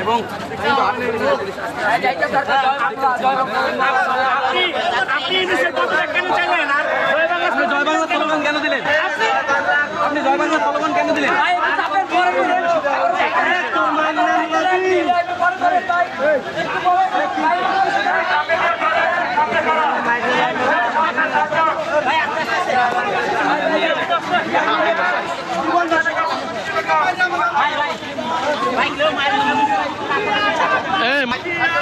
এবং আপনি জয় বাংলা স্লোগান কেন দিলেন আপনি জয় বাংলা স্লোগান কেন দিলেন? Mann. Also,